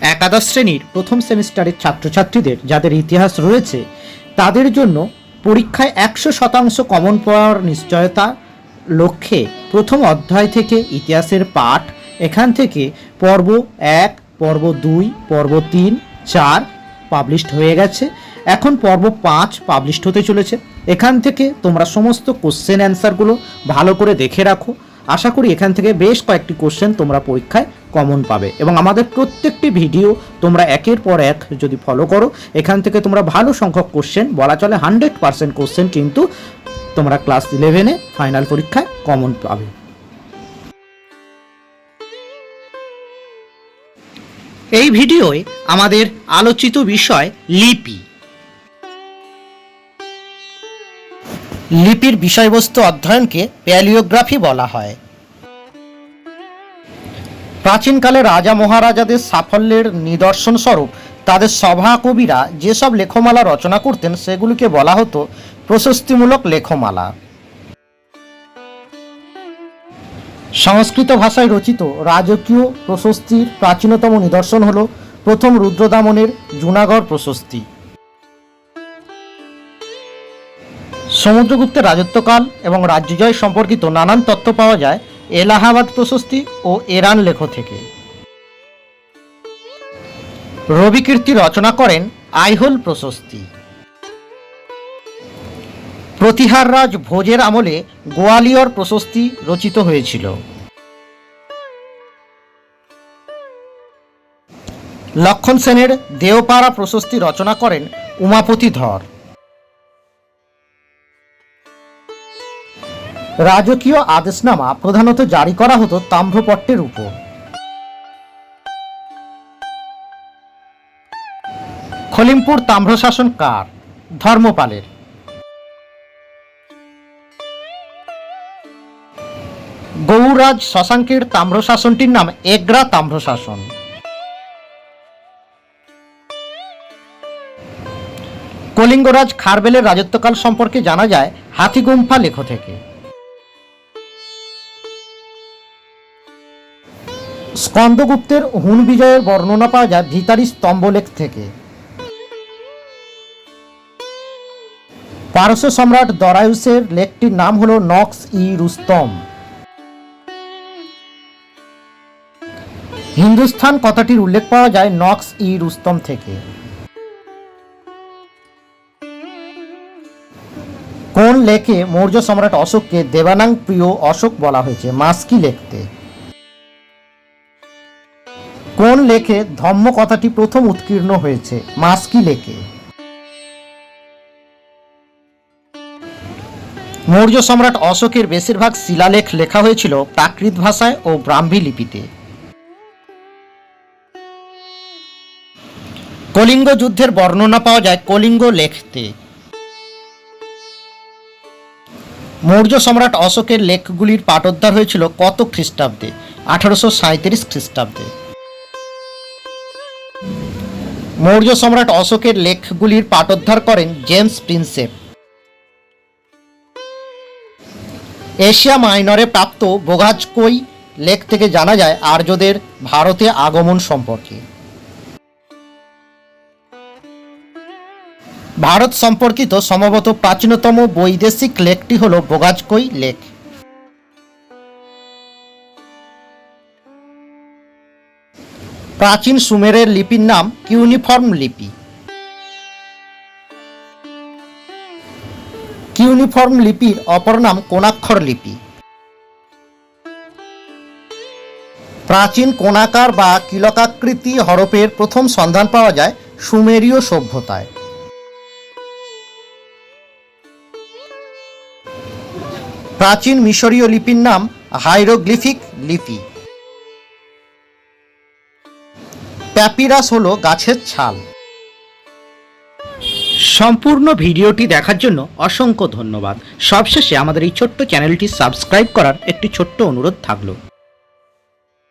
একাদশ শ্রেণির প্রথম সেমিস্টারের ছাত্রছাত্রীদের যাদের ইতিহাস রয়েছে, তাদের জন্য পরীক্ষায় একশো শতাংশ কমন পাওয়ার নিশ্চয়তা লক্ষ্যে প্রথম অধ্যায় থেকে ইতিহাসের পাঠ, এখান থেকে পর্ব এক, পর্ব দুই, পর্ব তিন, চার পাবলিশড হয়ে গেছে। এখন পর্ব পাঁচ পাবলিশড হতে চলেছে। এখান থেকে তোমরা সমস্ত কোশ্চেন অ্যান্সারগুলো ভালো করে দেখে রাখো। আশা করি এখান থেকে বেশ কয়েকটি কোশ্চেন তোমরা পরীক্ষায় কমন পাবে। এবং আমাদের প্রত্যেকটি ভিডিও তোমরা একের পর এক যদি ফলো করো, এখান থেকে তোমরা ভালো সংখ্যক কোশ্চেন বলা চলে হান্ড্রেড পার্সেন্ট কোশ্চেন কিন্তু তোমরা ক্লাস ইলেভেনে ফাইনাল পরীক্ষায় কমন পাবে। এই ভিডিওয় আমাদের আলোচিত বিষয় লিপি। লিপির বিষয়বস্তু অধ্যয়নকে প্যালিওগ্রাফি বলা হয়। প্রাচীনকালে রাজা মহারাজাদের সাফল্যের নিদর্শন স্বরূপ তাদের সভা কবিরা যেসব লেখমালা রচনা করতেন সেগুলিকে বলা হতো প্রশস্তিমূলক লেখমালা। সংস্কৃত ভাষায় রচিত রাজকীয় প্রশস্তির প্রাচীনতম নিদর্শন হল প্রথম রুদ্রদামনের জুনাগড় প্রশস্তি। সমুদ্রগুপ্তের রাজত্বকাল এবং রাজ্যজয় সম্পর্কিত নানান তথ্য পাওয়া যায় এলাহাবাদ প্রশস্তি ও এরান লেখ থেকে। রবিকীর্তি রচনা করেন আইহোল প্রশস্তি। প্রতিহার রাজ ভোজের আমলে গোয়ালিয়র প্রশস্তি রচিত হয়েছিল। লক্ষণ সেনের দেওপাড়া প্রশস্তি রচনা করেন উমাপতি ধর। রাজকীয় আদেশনামা প্রধানত জারি করা হতো তাম্রপট্টের উপর। খলিমপুর তাম্রশাসন কার? ধর্মপালের। গৌরাজ শশাঙ্কের তাম্রশাসনটির নাম এগ্রা তাম্রশাসন। কলিঙ্গরাজ খারবেলের রাজত্বকাল সম্পর্কে জানা যায় হাতিগুম্ফা লেখ থেকে। স্কন্দগুপ্তের হুন বিজয়ের বর্ণনা পাওয়া যায় ভিতারি স্তম্ভলেখ থেকে। পারস্য সম্রাট দরায়ুসের লেখটির নাম হল নক্স ই রুস্তম। হিন্দুস্থান কথাটির উল্লেখ পাওয়া যায় নক্স ই রুস্তম থেকে। কোন লেখে মৌর্য সম্রাট অশোককে দেবানাং প্রিয় অশোক বলা হয়েছে? মাস্কি লেখতে। কোন লেখে ধম্ম কথাটি প্রথম উৎকীর্ণ হয়েছে? মাস্কি লেখে। মৌর্য সম্রাট অশোকের বেশিরভাগ শিলালেখ লেখা হয়েছিল প্রাকৃত ভাষায় ও ব্রাহ্মী লিপিতে। কলিঙ্গ যুদ্ধের বর্ণনা পাওয়া যায় কলিঙ্গ লেখতে। মৌর্য সম্রাট অশোকের লেখগুলির পাঠোদ্ধার হয়েছিল কত খ্রিস্টাব্দে? আঠারোশো সাঁত্রিশ খ্রিস্টাব্দে। মৌর্য সম্রাট অশোকের লেখগুলির পাঠোদ্ধার করেন জেমস প্রিন্সেপ এশিয়া মাইনরে প্রাপ্ত বোগাজকই লেখ থেকে জানা যায় আর্যদের ভারতে আগমন সম্পর্কে। ভারত সম্পর্কিত সম্ভবত প্রাচীনতম বৈদেশিক লেখটি হল বোগাজকই লেখ। প্রাচীন সুমেরের লিপির নাম কিউনিফর্ম লিপি। কিউনিফর্ম লিপির অপর নাম কোণাক্ষর লিপি। প্রাচীন কোণাকার বা কিলকাকৃতি হরপের প্রথম সন্ধান পাওয়া যায় সুমেরীয় সভ্যতায়। প্রাচীন মিশরীয় লিপির নাম হাইরোগ্লিফিক লিপি। প্যাপিরাস হলো গাছের ছাল। সম্পূর্ণ ভিডিওটি দেখার জন্য অসংখ্য ধন্যবাদ। সবশেষে আমাদের এই ছোট্ট চ্যানেলটি সাবস্ক্রাইব করার একটি ছোট্ট অনুরোধ থাকল।